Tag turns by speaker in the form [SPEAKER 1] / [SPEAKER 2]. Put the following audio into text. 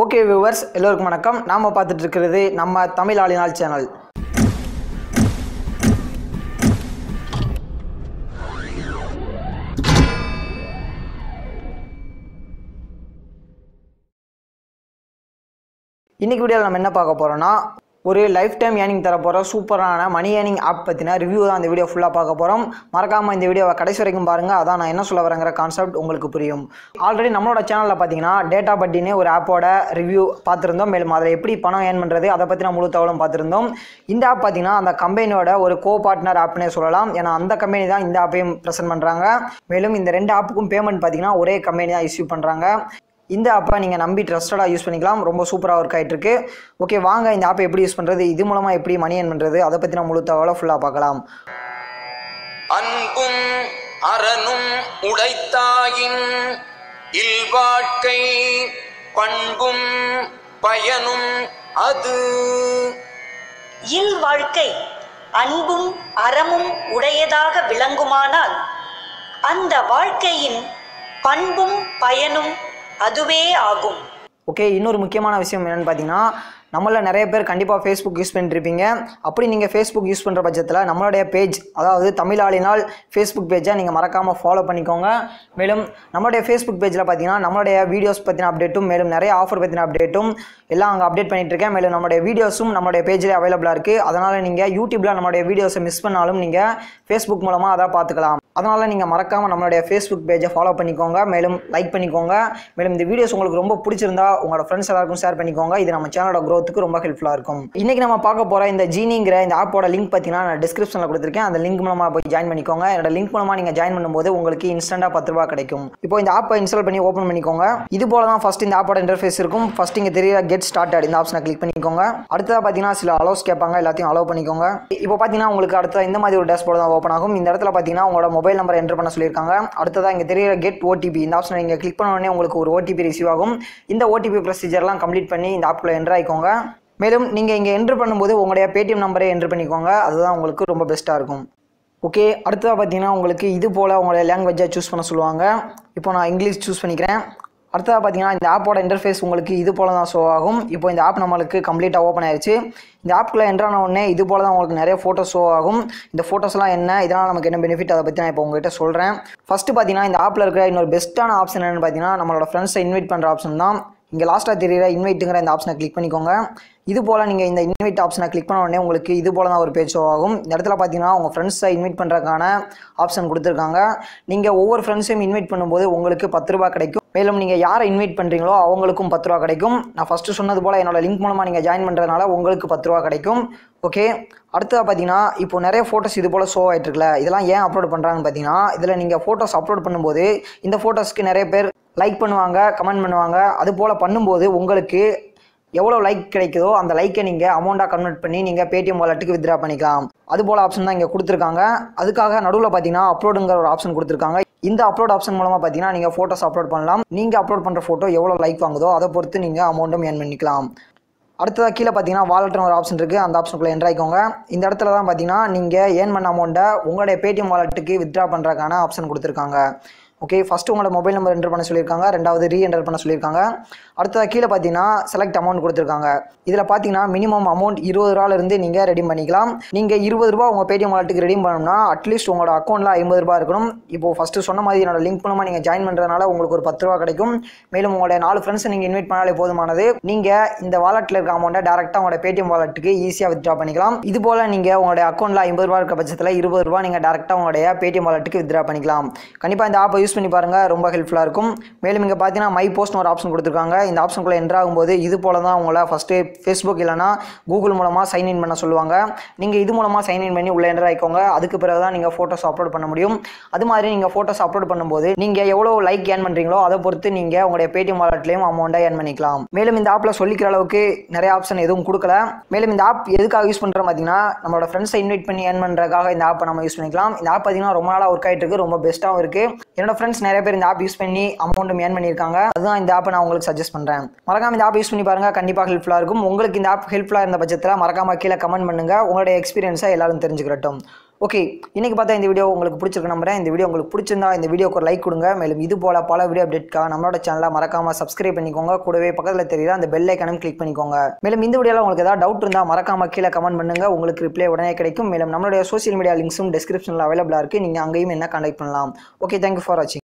[SPEAKER 1] Okay viewers எல்லோருக்கும் வணக்கம். நாம் பார்த்துட்டு இருக்கிறது நம்ம தமிழ் ஆளினால் சேனல். இன்றைக்கி வீடியோவில் நம்ம என்ன பார்க்க போகிறோன்னா ஒரு லைஃப் டைம் ஏர்னிங் தர போகிற சூப்பரான மணி ஏர்னிங் ஆப் பற்றின ரிவ்யூ தான் இந்த வீடியோ ஃபுல்லாக பார்க்க போகிறோம் மறக்காமல் இந்த வீடியோவை கடைசி வரைக்கும் பாருங்கள் அதான் நான் என்ன சொல்ல வரேங்கிற கான்செப்ட் உங்களுக்கு புரியும். ஆல்ரெடி நம்மளோட சேனலில் பார்த்தீங்கன்னா டேட்டா பட்டின்னு ஒரு ஆப்போட ரிவ்யூ பார்த்துருந்தோம். மேலும் அதில் எப்படி பணம் ஏர்ன் பண்ணுறது அதை பற்றின முழு தகவலும் பார்த்துருந்தோம். இந்த ஆப் பார்த்தீங்கன்னா அந்த கம்பெனியோட ஒரு கோ பார்ட்னர் ஆப்னே சொல்லலாம். ஏன்னா அந்த கம்பெனி தான் இந்த ஆப்பையும் ப்ரெசென்ட் பண்ணுறாங்க மேலும் இந்த ரெண்டு ஆப்புக்கும் பேமெண்ட் பார்த்தீங்கன்னா ஒரே கம்பெனி தான் இஷ்யூ பண்ணுறாங்க இந்த ஆப்பை நீங்கள் நம்பி ட்ரஸ்டடாக யூஸ் பண்ணிக்கலாம். ரொம்ப சூப்பராக ஒர்க் ஆகிட்டு இருக்கு ஓகே வாங்க இந்த ஆப்பை எப்படி யூஸ் பண்ணுறது இது மூலமாக எப்படி மணி ஏர்ன் பண்ணுறது அதை பற்றின முழு தகவலை ஃபுல்லாக பார்க்கலாம்.
[SPEAKER 2] அன்பும் அரணும் உடைத்தாயின் இல்வாழ்க்கை பண்பும் பயனும் அது.
[SPEAKER 3] இல் வாழ்க்கை அன்பும் அறமும் உடையதாக விளங்குமானால் அந்த வாழ்க்கையின் பண்பும் பயனும் அதுவே ஆகும்.
[SPEAKER 1] ஓகே இன்னொரு முக்கியமான விஷயம் என்னென்னு பார்த்தீங்கன்னா நம்மள நிறைய பேர் கண்டிப்பாக ஃபேஸ்புக் யூஸ் பண்ணிருப்பீங்க. அப்படி நீங்கள் ஃபேஸ்புக் யூஸ் பண்ணுற பட்சத்தில் நம்மளுடைய பேஜ் அதாவது தமிழாளினால் ஃபேஸ்புக் பேஜை நீங்கள் மறக்காமல் ஃபாலோ பண்ணிக்கோங்க. மேலும் நம்மளுடைய ஃபேஸ்புக் பேஜில் பார்த்தீங்கன்னா நம்மளுடைய வீடியோஸ் பற்றின அப்டேட்டும் மேலும் நிறைய ஆஃபர் பற்றின அப்டேட்டும் எல்லாம் அங்கே அப்டேட் பண்ணிட்டு இருக்கேன். மேலும் நம்மளுடைய வீடியோஸும் நம்மளுடைய பேஜில் அவைலபிளாக இருக்குது அதனால் நீங்கள் யூடியூப்பில் நம்மளுடைய வீடியோஸை மிஸ் பண்ணாலும் நீங்கள் ஃபேஸ்புக் மூலமாக அதை பார்த்துக்கலாம் அதனால் நீங்கள் மறக்காமல் நம்மளுடைய ஃபேஸ்புக் பேஜை ஃபாலோ பண்ணிக்கோங்க. மேலும் லைக் பண்ணிக்கோங்க. மேலும் இந்த வீடியோஸ் உங்களுக்கு ரொம்ப பிடிச்சிருந்தா உங்களோட ஃப்ரெண்ட்ஸ் எல்லாருக்கும் ஷேர் பண்ணிக்கோங்க. இது நம்ம சேனலோட க்ரோத்துக்கு ரொம்ப ஹெல்ப்ஃபுல்லாக இருக்கும். இன்றைக்கி நம்ம பார்க்க போகிற இந்த ஜீனிங்கிற இந்த ஆப்போட லிங்க் பார்த்தீங்கன்னா நான் டிஸ்கிரிப்ஷனில் கொடுத்துருக்கேன். அந்த லிங்க் மூலமாக போய் ஜாயின் பண்ணிக்கோங்க. என்னோட லிங்க் மூலமாக நீங்கள் ஜாயின் பண்ணும்போது உங்களுக்கு இன்ஸ்டன்ட்டாக பத்து ரூபா கிடைக்கும். இப்போ இந்த ஆப்பை இன்ஸ்டால் பண்ணி ஓப்பன் பண்ணிக்கோங்க. இது போல தான் ஃபஸ்ட் இந்த ஆப்போட இன்டர்ஃபேஸ் இருக்கும். ஃபஸ்ட் இங்கே தெரியல கெட் ஸ்டார்ட் இந்த ஆப்ஷனை கிளிக் பண்ணிக்கோங்க. அடுத்ததாக பார்த்தீங்கன்னா சில அலோஸ் கேட்பாங்க. எல்லாத்தையும் அலோவ் பண்ணிக்கோங்க. இப்போ பார்த்தீங்கன்னா உங்களுக்கு அடுத்த இந்த மாதிரி ஒரு டேஷ்போர்டு தான் ஓப்பன் ஆகும். இந்த இடத்துல பார்த்தீங்கன்னா உங்களோட மொபைல் நம்பர் என்டர் பண்ண சொல்லியிருக்காங்க. அடுத்ததாக இங்கே தெரியிற கெட் ஓடிபி இந்த ஆப்ஷனை நீங்கள் கிளிக் பண்ண உடனே உங்களுக்கு ஒரு ஓடிபி ரிசீவ் ஆகும். இந்த ஓடிபி ப்ரொசீஜர்லாம் கம்ப்ளீட் பண்ணி இந்த ஆப்பில் என்டர் ஆயிக்கோங்க மேலும் நீங்கள் இங்கே என்ட்ரு பண்ணும்போது உங்களுடைய பேடிஎம் நம்பரே என்ட்ரு பண்ணிக்கோங்க. அதுதான் உங்களுக்கு ரொம்ப பெஸ்ட்டாக இருக்கும். ஓகே அடுத்ததாக பார்த்தீங்கன்னா உங்களுக்கு இது போல் உங்களுடைய லாங்குவேஜாக சூஸ் பண்ண சொல்லுவாங்க. இப்போ நான் இங்கிலீஷ் சூஸ் பண்ணிக்கிறேன். அடுத்ததாக பார்த்தீங்கன்னா இந்த ஆப்போட இன்டர்ஃபேஸ் உங்களுக்கு இது போல் தான் ஷோ ஆகும். இப்போ இந்த ஆப் நம்மளுக்கு கம்ப்ளீட்டாக ஓப்பன் ஆயிடுச்சு இந்த ஆப்புக்குள்ளே என்ட்ரான உடனே இது போல் தான் உங்களுக்கு நிறைய ஃபோட்டோஸ் ஷோ ஆகும். இந்த ஃபோட்டோஸ்லாம் என்ன இதனால் நமக்கு என்ன பெனிஃபிட் அதை பற்றி நான் இப்போ உங்ககிட்ட சொல்கிறேன் ஃபஸ்ட்டு பார்த்தீங்கன்னா இந்த ஆப்பில் இருக்கிற இன்னொரு பெஸ்ட்டான ஆப்ஷன் என்னென்னு பார்த்தீங்கன்னா நம்மளோட ஃப்ரெண்ட்ஸை இன்வைட் பண்ணுற ஆப்ஷன் தான். இங்கே லாஸ்ட்டாக தெரியுற இன்வைட்டுங்கிற இந்த ஆப்ஷனை கிளிக் பண்ணிக்கோங்க. இது போல் நீங்கள் இந்த இன்வைட் ஆப்ஷனை கிளிக் பண்ண உடனே உங்களுக்கு இது போல தான் ஒரு பேஜ் ஆகும். இந்த இடத்துல பார்த்தீங்கன்னா உங்கள் ஃப்ரெண்ட்ஸை இன்வைட் பண்ணுறதுக்கான ஆப்ஷன் கொடுத்துருக்காங்க. நீங்கள் ஒவ்வொரு ஃப்ரெண்ட்ஸையும் இன்வைட் பண்ணும்போது உங்களுக்கு பத்து ரூபா கிடைக்கும். மேலும் நீங்கள் யாரை இன்வைட் பண்ணுறீங்களோ அவங்களுக்கும் பத்து ரூபா கிடைக்கும். நான் ஃபஸ்ட்டு சொன்னது போல் என்னோட லிங்க் மூலமாக நீங்கள் ஜாயின் பண்ணுறதுனால உங்களுக்கு பத்து ரூபா கிடைக்கும். ஓகே அடுத்ததாக பார்த்தீங்கன்னா இப்போ நிறைய ஃபோட்டோஸ் இது போல் ஷோ ஆகிட்டு இருக்குல்ல இதெல்லாம் ஏன் அப்லோட் பண்ணுறாங்கன்னு பார்த்தீங்கன்னா இதில் நீங்கள் ஃபோட்டோஸ் அப்லோட் பண்ணும்போது இந்த ஃபோட்டோஸ்க்கு நிறைய பேர் லைக் பண்ணுவாங்க கமெண்ட் பண்ணுவாங்க. அது போல் பண்ணும்போது உங்களுக்கு எவ்வளோ லைக் கிடைக்குதோ அந்த லைக்கை நீங்கள் அமௌண்ட்டாக கன்வெர்ட் பண்ணி நீங்கள் பேடிஎம் வாலெட்டுக்கு வித்ரா பண்ணிக்கலாம். அது போல் ஆப்ஷன் தான் இங்கே கொடுத்துருக்காங்க. அதுக்காக நடுவில் பார்த்தீங்கன்னா அப்லோடுங்கிற ஒரு ஆப்ஷன் கொடுத்துருக்காங்க. இந்த அப்லோட் ஆப்ஷன் மூலமாக பார்த்தீங்கன்னா நீங்கள் ஃபோட்டோஸ் அப்லோட் பண்ணலாம். நீங்கள் அப்லோட் பண்ணுற ஃபோட்டோ எவ்வளோ லைக் வாங்குதோ அதை பொறுத்து நீங்கள் அமௌண்ட்டும் ஏர்ன் பண்ணிக்கலாம். அடுத்ததாக கீழே பார்த்தீங்கன்னா வாலெட்னு ஒரு ஆப்ஷன் இருக்குது அந்த ஆப்ஷனுக்குள்ளே என்ட்ராய்க்கோங்க இந்த இடத்துல தான் பார்த்தீங்கன்னா நீங்கள் ஏர்ன் பண்ண அமௌண்ட்டை உங்களுடைய பேடிஎம் வாலெட்டுக்கு வித்ரா பண்ணுறதுக்கான ஆப்ஷன் கொடுத்துருக்காங்க. ஓகே ஃபஸ்ட்டு உங்களோட மொபைல் நம்பர் என்டர் பண்ண சொல்லியிருக்காங்க. ரெண்டாவது ரீ என்டர் பண்ண சொல்லியிருக்காங்க. அடுத்ததாக கீழே பார்த்தீங்கன்னா செலக்ட் அமௌண்ட் கொடுத்துருக்காங்க. இதில் பார்த்தீங்கன்னா மினிமம் அமௌண்ட் இருபது ரூபாலேருந்து நீங்கள் ரெடி பண்ணிக்கலாம். நீங்கள் இருபது ரூபா உங்கள் பேடிஎம் வாலெட்டுக்கு ரெடி பண்ணணும்னா அட்லீஸ்ட் உங்களோட அக்கௌண்ட்டில் ஐம்பது ரூபா இருக்கணும். இப்போது ஃபஸ்ட்டு சொன்ன மாதிரி என்னோட லிங்க் மூலமாக நீங்கள் ஜாயின் பண்ணுறதுனால உங்களுக்கு ஒரு பத்து ரூபா கிடைக்கும். மேலும் உங்களுடைய நாலு ஃப்ரெண்ட்ஸை நீங்கள் இன்வைட் பண்ணாலே போதுமானது. நீங்கள் இந்த வாலெட்டில் இருக்க அமௌண்ட்டை டேரெக்டாக உங்களோட பேடிஎம் வாலெட்டுக்கு ஈஸியாக வித்ட்ரா பண்ணிக்கலாம். இது போல் நீங்கள் உங்களுடைய அக்கௌண்ட்டில் ஐம்பது ரூபா இருக்க பட்சத்தில் இருபது ரூபா நீங்கள் டேரெக்டாக உங்களுடைய பேடிஎம் வாலெட்டுக்கு வித்ட்ரா பண்ணிக்கலாம். கண்டிப்பாக இந்த ஆப்பை யூஸ் பண்ணி பாருங்கள் ரொம்ப ஹெல்ப்ஃபுல்லாக இருக்கும். மேலும் இங்கே பார்த்தீங்கன்னா மை போஸ்ட்னு ஒரு ஆப்ஷன் கொடுத்துருக்காங்க. இந்த ஆப்ஷனுக்குள்ளே என்ட்ரு ஆகும்போது இது போல தான் உங்களை ஃபஸ்ட்டு ஃபேஸ்புக் இல்லைனா கூகுள் மூலமாக சைன் இன் பண்ண சொல்லுவாங்க. நீங்கள் இது மூலமாக சைன் இன் பண்ணி உள்ளே என்ட்ரு ஆகிக்கோங்க அதுக்கு பிறகு தான் நீங்கள் ஃபோட்டோஸ் அப்லோட் பண்ண முடியும். அது மாதிரி நீங்கள் ஃபோட்டோஸ் அப்லோட் பண்ணும்போது நீங்கள் எவ்வளோ லைக் ஏர்ன் பண்ணுறீங்களோ அதை பொறுத்து நீங்கள் உங்களுடைய பேடிஎம் வாலெட்லேயும் அமௌண்ட்டாக ஏர்ன் பண்ணிக்கலாம். மேலும் இந்த ஆப்பில் சொல்லிக்கிற அளவுக்கு நிறைய ஆப்ஷன் எதுவும் கொடுக்கல. மேலும் இந்த ஆப் எதுக்காக யூஸ் பண்ணுறோம் பார்த்தீங்கன்னா நம்மளோட ஃப்ரெண்ட்ஸை இன்வைட் பண்ணி ஏர்ன் பண்ணுறதுக்காக இந்த ஆப்பை நம்ம யூஸ் பண்ணிக்கலாம். இந்த ஆப் பார்த்தீங்கன்னா ரொம்ப நாளாக ஒர்க் ஆகிட்டு இருக்கு. ரொம்ப பெஸ்ட்டாகவும் இருக்குது என்னோட ஃப்ரெண்ட்ஸ் நிறைய பேர் இந்த ஆப் யூஸ் பண்ணி அமௌண்ட்டும் ஏர்ன் பண்ணியிருக்காங்க. அதுதான் இந்த ஆப்பை நான் உங்களுக்கு சஜஸ்ட் பண்ணுறேன் மறக்காம இந்த ஆப் யூஸ் பண்ணி பாருங்க. கண்டிப்பாக ஹெல்ப்ஃபுல்லாக இருக்கும். உங்களுக்கு இந்த ஆப் ஹெல்ப்ஃபுல்லாக இருந்த பட்சத்தில் மறக்காம கீழே கமெண்ட் பண்ணுங்க. உங்களுடைய எக்ஸ்பீரியன்ஸை எல்லாரும் தெரிஞ்சுக்கிறட்டும் ஓகே இன்றைக்கி பார்த்தா இந்த வீடியோ உங்களுக்கு பிடிச்சிருக்கு நம்புறேன். இந்த வீடியோ உங்களுக்கு பிடிச்சிருந்தா இந்த வீடியோக்கு ஒரு லைக் கொடுங்க. மேலும் இது போல பல வீடியோ அப்டேட்காக நம்மளோட சேனலை மறக்காம சப்ஸ்கிரைப் பண்ணிக்கோங்க. கூடவே பக்கத்தில் தெரியுற அந்த பெல் ஐக்கனும் கிளிக் பண்ணிக்கோங்க. மேலும் இந்த வீடியோவில் உங்களுக்கு ஏதாவது டவுட் இருந்தால் மறக்காம கீழே கமெண்ட் பண்ணுங்க. உங்களுக்கு ரிப்ளை உடனே கிடைக்கும். மேலும் நம்மளுடைய சோஷியல் மீடியா லிங்க்ஸும் டிஸ்கிரிப்ஷனில் அவைலபிளாக இருக்குது நீங்கள் அங்கேயும் என்ன கான்டாக்ட் பண்ணலாம். ஓகே தேங்க்யூ ஃபார் வாட்சிங்